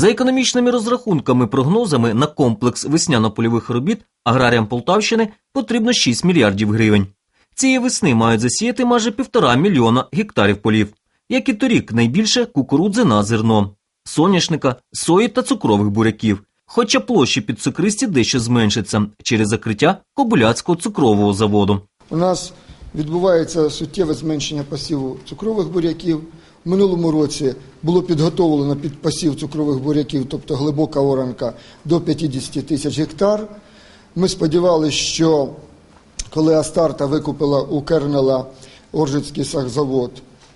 За економічними розрахунками прогнозами на комплекс весняно-польових робіт аграріям Полтавщини потрібно 6 мільярдів гривень. Цієї весни мають засіяти майже півтора мільйона гектарів полів. Як і торік, найбільше кукурудзи на зерно, соняшника, сої та цукрових буряків. Хоча площі під цукристі дещо зменшаться через закриття Кобиляцького цукрового заводу. У нас відбувається суттєве зменшення посіву цукрових буряків. Минулому році було підготовлено під посів цукрових буряків, тобто глибока оранка, до 50 тисяч гектар. Ми сподівалися, що коли Астарта викупила у Кернела Оржицький сахзавод,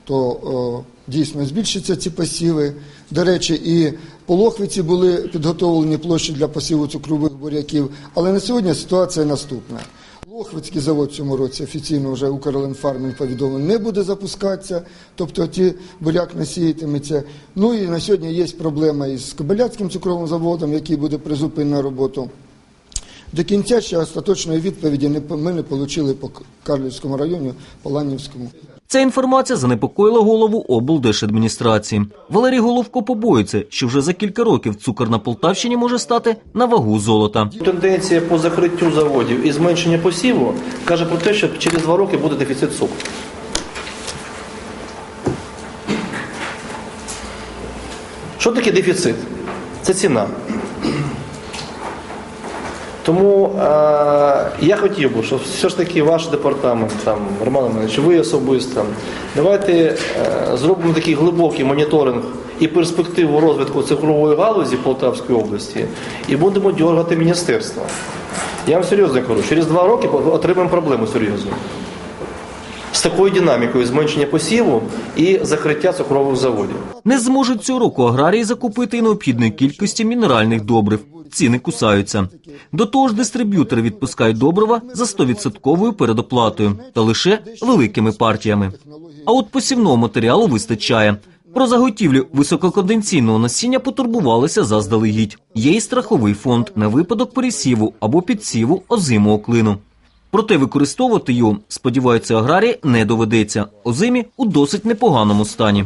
то о, дійсно збільшаться ці посіви. До речі, і по Лохвиці були підготовлені площі для посіву цукрових буряків. Але на сьогодні ситуація наступна. Лохвицький завод цьому році офіційно вже Укрленфармінг повідомив, не буде запускатися, тобто ті буряк не сіятиметься. Ну і на сьогодні є проблема із Кобиляцьким цукровим заводом, який буде призупинена роботу. До кінця ще остаточної відповіді ми не отримали по Карлівському районі, по Ланівському. Ця інформація занепокоїла голову облдержадміністрації. Валерій Головко побоюється, що вже за кілька років цукор на Полтавщині може стати на вагу золота. Тенденція по закриттю заводів і зменшення посіву каже про те, що через два роки буде дефіцит цукру. Що таке дефіцит? Це ціна. Тому е, я хотів би, щоб все ж таки ваш департамент, там, Роман Іванович, ви особисто, давайте е, зробимо такий глибокий моніторинг і перспективу розвитку цифрової галузі Полтавської області і будемо дергати міністерство. Я вам серйозно кажу, через два роки отримаємо проблему серйозну. Такою динамікою зменшення посіву і закриття цукрових заводів. Не зможуть цього року аграрії закупити і необхідної кількості мінеральних добрив. Ціни кусаються. До того ж, дистриб'ютори відпускають добрива за 100% передоплатою та лише великими партіями. А от посівного матеріалу вистачає. Про заготівлю висококонденційного насіння потурбувалися заздалегідь. Є і страховий фонд на випадок пересіву або підсіву озимого клину. Проте використовувати його, сподіваються аграрії, не доведеться. Озимі у досить непоганому стані.